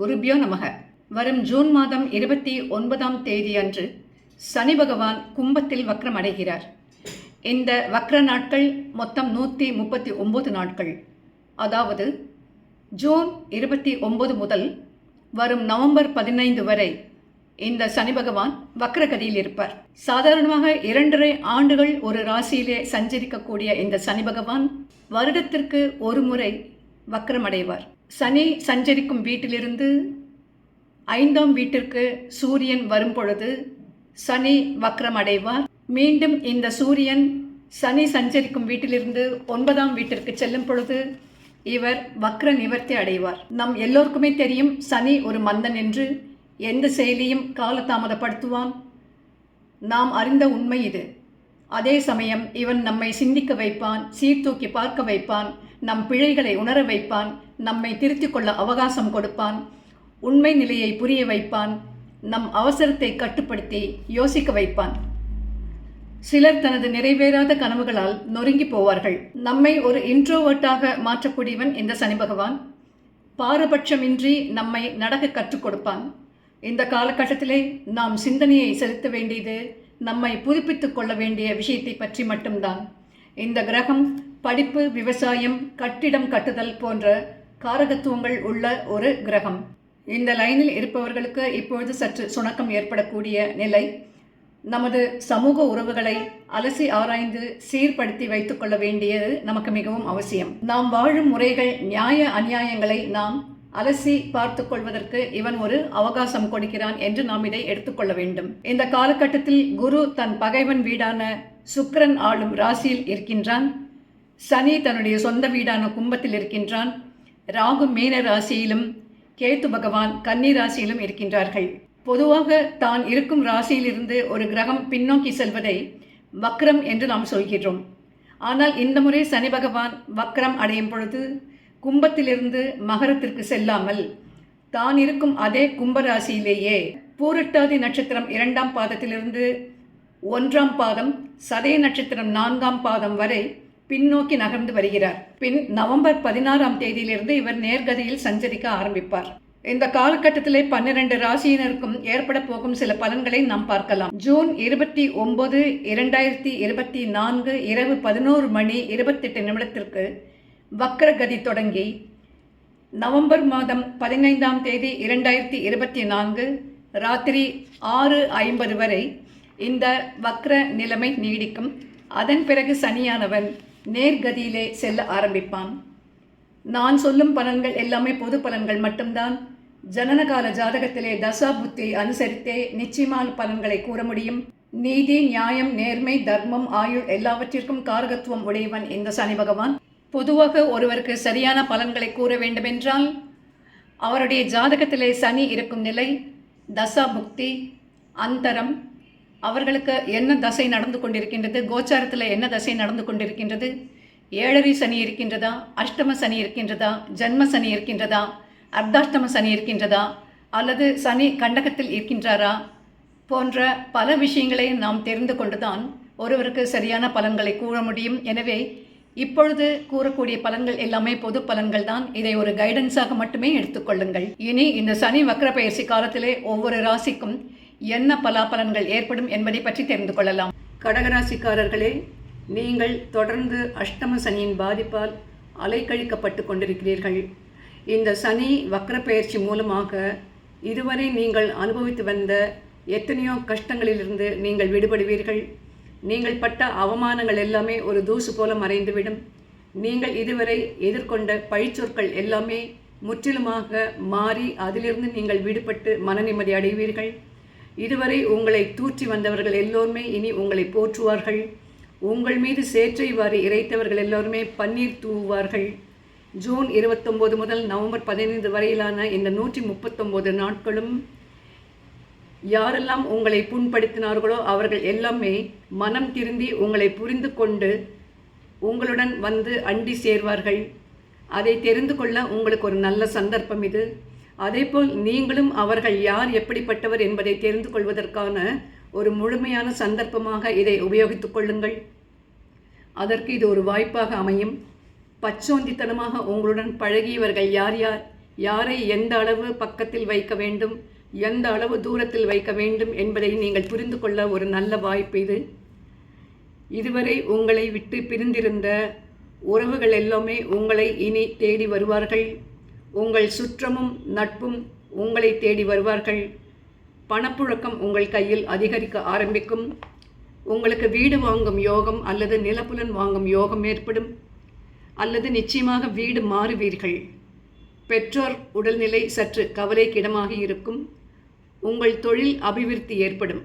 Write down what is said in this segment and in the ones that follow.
குருபியோ நமக. வரும் ஜூன் மாதம் இருபத்தி ஒன்பதாம் தேதி அன்று சனி பகவான் கும்பத்தில் வக்ரம் அடைகிறார். இந்த வக்ர நாட்கள் மொத்தம் நூற்றி முப்பத்தி ஒம்பது நாட்கள். அதாவது ஜூன் இருபத்தி ஒன்பது முதல் வரும் நவம்பர் பதினைந்து வரை இந்த சனி பகவான் வக்ரகதியில் இருப்பார். சாதாரணமாக இரண்டரை ஆண்டுகள் ஒரு ராசியிலே சஞ்சரிக்கக்கூடிய இந்த சனி பகவான் வருடத்திற்கு ஒரு முறை வக்ரமடைவார் சனி சஞ்சரிக்கும் வீட்டிலிருந்து ஐந்தாம் வீட்டிற்கு சூரியன் வரும் பொழுது சனி வக்ரமடைவார் மீண்டும் இந்த சூரியன் சனி சஞ்சரிக்கும் வீட்டிலிருந்து ஒன்பதாம் வீட்டிற்கு செல்லும் பொழுது இவர் வக்ர நிவர்த்தி அடைவார். நம் எல்லோருக்குமே தெரியும் சனி ஒரு மந்தன் என்று எந்த செயலியும் காலதாமதப்படுத்துவான். நாம் அறிந்த உண்மை இது. அதே சமயம் இவன் நம்மை சிந்திக்க வைப்பான் சீர்தூக்கி பார்க்க வைப்பான் நம் பிழைகளை உணர வைப்பான் நம்மை திருத்திக் கொள்ள அவகாசம் கொடுப்பான் உண்மை நிலையை புரிய வைப்பான் நம் அவசரத்தை கட்டுப்படுத்தி யோசிக்க வைப்பான். சிலர் தனது நிறைவேறாத கனவுகளால் நொறுங்கி போவார்கள். நம்மை ஒரு இன்ட்ரோவர்ட்டாக மாற்றக்கூடியவன் இந்த சனி பகவான். பாரபட்சமின்றி நம்மை நடக்க கற்றுக் கொடுப்பான். இந்த காலகட்டத்திலே நாம் சிந்தனையை செலுத்த வேண்டியது நம்மை புதுப்பித்துக் கொள்ள வேண்டிய விஷயத்தை பற்றி மட்டும்தான். இந்த கிரகம் படிப்பு விவசாயம் கட்டிடம் கட்டுதல் போன்ற காரகத்துவங்கள் உள்ள ஒரு கிரகம். இந்த லைனில் இருப்பவர்களுக்கு இப்பொழுது சற்று சுணக்கம் ஏற்படக்கூடிய நிலை. நமது சமூக உறவுகளை அலசி ஆராய்ந்து சீர்படுத்தி வைத்துக் கொள்ள வேண்டியது நமக்கு மிகவும் அவசியம். நாம் வாழும் முறைகள் நியாய அநியாயங்களை நாம் அலசி பார்த்து கொள்வதற்கு இவன் ஒரு அவகாசம் கொடுக்கிறான் என்று நாம் இதை எடுத்துக்கொள்ள வேண்டும். இந்த காலகட்டத்தில் குரு தன் பகைவன் வீடான சுக்கரன் ஆளும் ராசியில் இருக்கின்றான். சனி தன்னுடைய சொந்த வீடான கும்பத்தில் இருக்கின்றான். ராகு மீன ராசியிலும் கேத்து பகவான் கன்னி ராசியிலும் இருக்கின்றார்கள். பொதுவாக தான் இருக்கும் ராசியிலிருந்து ஒரு கிரகம் பின்னோக்கி செல்வதை வக்ரம் என்று நாம் சொல்கிறோம் ஆனால் இந்த முறை சனி பகவான் வக்ரம் அடையும் பொழுது கும்பத்திலிருந்து மகரத்திற்கு செல்லாமல் தான் இருக்கும் அதே கும்பராசியிலேயே பூரட்டாதி நட்சத்திரம் இரண்டாம் பாதத்திலிருந்து ஒன்றாம் பாதம் சதய நட்சத்திரம் நான்காம் பாதம் வரை பின்னோக்கி நகர்ந்து வருகிறார். பின் நவம்பர் பதினாறாம் தேதியிலிருந்து இவர் நேர்கதியில் சஞ்சரிக்க ஆரம்பிப்பார். இந்த காலகட்டத்திலே பன்னிரண்டு ராசியினருக்கும் ஏற்பட போகும் சில பலன்களை நாம் பார்க்கலாம். ஜூன் இருபத்தி ஒன்பது இரண்டாயிரத்தி இருபத்தி நான்கு இரவு பதினோரு மணி இருபத்தெட்டு நிமிடத்திற்கு வக்ரகதி தொடங்கி நவம்பர் மாதம் பதினைந்தாம் தேதி இரண்டாயிரத்தி இருபத்தி நான்கு ராத்திரி ஆறு ஐம்பது வரை இந்த வக்ர நிலைமை நீடிக்கும். அதன் பிறகு சனியானவன் நேர்கதியிலே செல்ல ஆரம்பிப்பான். நான் சொல்லும் பலன்கள் எல்லாமே பொது பலன்கள் மட்டும்தான். ஜனனகால ஜாதகத்திலே தசா புத்தி அனுசரித்தே நிச்சயமான பலன்களை கூற முடியும். நீதி நியாயம் நேர்மை தர்மம் ஆயுள் எல்லாவற்றிற்கும் காரகத்துவம் உடையவன் இந்த சனி பகவான். பொதுவாக ஒருவருக்கு சரியான பலன்களை கூற வேண்டுமென்றால் அவருடைய ஜாதகத்திலே சனி இருக்கும் நிலை தசா புக்தி அந்தரம் அவர்களுக்கு என்ன தசை நடந்து கொண்டிருக்கின்றது? கோச்சாரத்தில் என்ன தசை நடந்து கொண்டிருக்கின்றது? ஏழரை சனி இருக்கின்றதா? அஷ்டம சனி இருக்கின்றதா? ஜன்ம சனி இருக்கின்றதா? அர்த்தாஷ்டம சனி இருக்கின்றதா? அல்லது சனி கண்டகத்தில் இருக்கின்றாரா? போன்ற பல விஷயங்களை நாம் தெரிந்து கொண்டுதான் ஒருவருக்கு சரியான பலன்களை கூற முடியும். எனவே இப்பொழுது கூறக்கூடிய பலன்கள் எல்லாமே பொது பலன்கள் தான். இதை ஒரு கைடன்ஸாக மட்டுமே எடுத்துக்கொள்ளுங்கள் இனி இந்த சனி வக்ர பயிற்சி காலத்திலே ஒவ்வொரு ராசிக்கும் என்ன பலாபலன்கள் ஏற்படும் என்பதை பற்றி தெரிந்து கொள்ளலாம். கடகராசிக்காரர்களே நீங்கள் தொடர்ந்து அஷ்டம சனியின் பாதிப்பால் அலைக்கழிக்கப்பட்டு கொண்டிருக்கிறீர்கள். இந்த சனி வக்ர பயிற்சி மூலமாக இதுவரை நீங்கள் அனுபவித்து வந்த எத்தனையோ கஷ்டங்களிலிருந்து நீங்கள் விடுபடுவீர்கள். நீங்கள் பட்ட அவமானங்கள் எல்லாமே ஒரு தூசு போல மறைந்துவிடும். நீங்கள் இதுவரை எதிர்கொண்ட பழிச்சொற்கள் எல்லாமே முற்றிலுமாக மாறி அதிலிருந்து நீங்கள் விடுபட்டு மனநிம்மதி அடைவீர்கள். இதுவரை உங்களை தூற்றி வந்தவர்கள் எல்லோருமே இனி உங்களை போற்றுவார்கள். உங்கள் மீது சேற்றை வாரி இறைத்தவர்கள் எல்லோருமே பன்னீர் தூவுவார்கள். ஜூன் இருபத்தொம்போது முதல் நவம்பர் பதினைந்து வரையிலான இந்த நூற்றி முப்பத்தொம்போது நாட்களும் யாரெல்லாம் உங்களை புண்படுத்தினார்களோ அவர்கள் எல்லாமே மனம் திருந்தி உங்களை புரிந்து கொண்டு உங்களுடன் வந்து அண்டி சேர்வார்கள். அதை தெரிந்து கொள்ள உங்களுக்கு ஒரு நல்ல சந்தர்ப்பம் இது. அதேபோல் நீங்களும் அவர்கள் யார் எப்படிப்பட்டவர் என்பதை தெரிந்து கொள்வதற்கான ஒரு முழுமையான சந்தர்ப்பமாக இதை உபயோகித்துக் கொள்ளுங்கள். அதற்கு இது ஒரு வாய்ப்பாக அமையும். பச்சோந்தித்தனமாக உங்களுடன் பழகியவர்கள் யார் யார்? யாரை எந்த அளவு பக்கத்தில் வைக்க வேண்டும் எந்த அளவு தூரத்தில் வைக்க வேண்டும் என்பதை நீங்கள் புரிந்து கொள்ள ஒரு நல்ல வாய்ப்பு இது. இதுவரை உங்களை விட்டு பிரிந்திருந்த உறவுகள் எல்லாமே உங்களை இனி தேடி வருவார்கள். உங்கள் சுற்றமும் நட்பும் உங்களை தேடி வருவார்கள். பணப்புழக்கம் உங்கள் கையில் அதிகரிக்க ஆரம்பிக்கும். உங்களுக்கு வீடு வாங்கும் யோகம் அல்லது நிலப்புலன் வாங்கும் யோகம் ஏற்படும். அல்லது நிச்சயமாக வீடு மாறுவீர்கள். பெற்றோர் உடல்நிலை சற்று கவலைக்கிடமாக இருக்கும். உங்கள் தொழில் அபிவிருத்தி ஏற்படும்.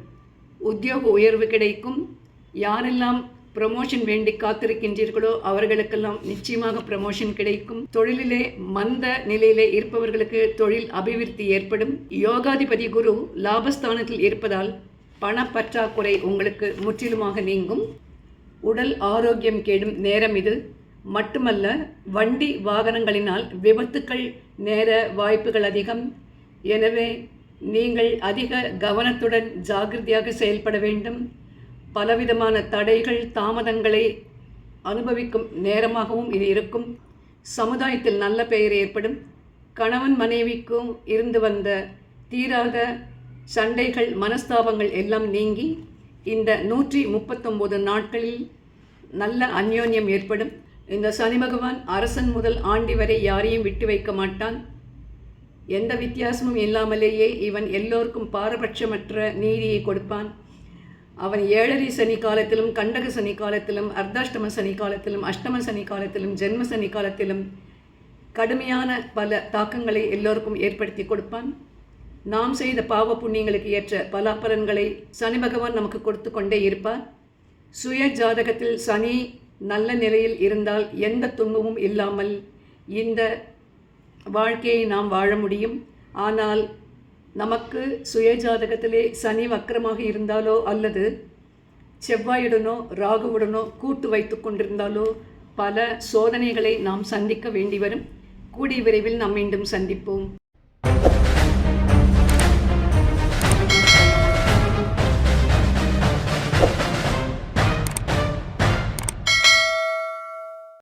உத்தியோக உயர்வு கிடைக்கும். யாரெல்லாம் ப்ரமோஷன் வேண்டி காத்திருக்கின்றீர்களோ அவர்களுக்கெல்லாம் நிச்சயமாக ப்ரமோஷன் கிடைக்கும். தொழிலிலே மந்த நிலையிலே இருப்பவர்களுக்கு தொழில் அபிவிருத்தி ஏற்படும். யோகாதிபதி குரு லாபஸ்தானத்தில் இருப்பதால் பணப்பற்றாக்குறை உங்களுக்கு முற்றிலுமாக நீங்கும். உடல் ஆரோக்கியம் கேடும் நேரம் இது. மட்டுமல்ல வண்டி வாகனங்களினால் விபத்துக்கள் நேர வாய்ப்புகள் அதிகம். எனவே நீங்கள் அதிக கவனத்துடன் ஜாகிரதையாக செயல்பட வேண்டும். பலவிதமான தடைகள் தாமதங்களை அனுபவிக்கும் நேரமாகவும் இது இருக்கும். சமுதாயத்தில் நல்ல பெயர் ஏற்படும். கணவன் மனைவிக்கும் இருந்து வந்த தீராத சண்டைகள் மனஸ்தாபங்கள் எல்லாம் நீங்கி இந்த நூற்றி முப்பத்தொம்போது நாட்களில் நல்ல அந்யோன்யம் ஏற்படும். இந்த சனி பகவான் அரசன் முதல் ஆண்டி வரை யாரையும் விட்டு வைக்க மாட்டான். எந்த வித்தியாசமும் இல்லாமலேயே இவன் எல்லோருக்கும் பாரபட்சமற்ற நீதியை கொடுப்பான். அவன் ஏழரை சனி காலத்திலும் கண்டக சனி காலத்திலும் அர்த்தாஷ்டம சனி காலத்திலும் அஷ்டம சனி காலத்திலும் ஜென்ம சனி காலத்திலும் கடுமையான பல தாக்கங்களை எல்லோருக்கும் ஏற்படுத்தி கொடுப்பான். நாம் செய்த பாவ புண்ணியங்களுக்கு ஏற்ற பலாபலன்களை சனி பகவான் நமக்கு கொடுத்து கொண்டே இருப்பார். சுய ஜாதகத்தில் சனி நல்ல நிலையில் இருந்தால் எந்த துன்பமும் இல்லாமல் இந்த வாழ்க்கையை நாம் வாழ முடியும். ஆனால் நமக்கு சுயஜாதகத்திலே சனி வக்கரமாக இருந்தாலோ அல்லது செவ்வாயுடனோ ராகுவுடனோ கூட்டு வைத்து கொண்டிருந்தாலோ பல சோதனைகளை நாம் சந்திக்க வேண்டி வரும். கூடிய விரைவில் நாம் மீண்டும் சந்திப்போம்.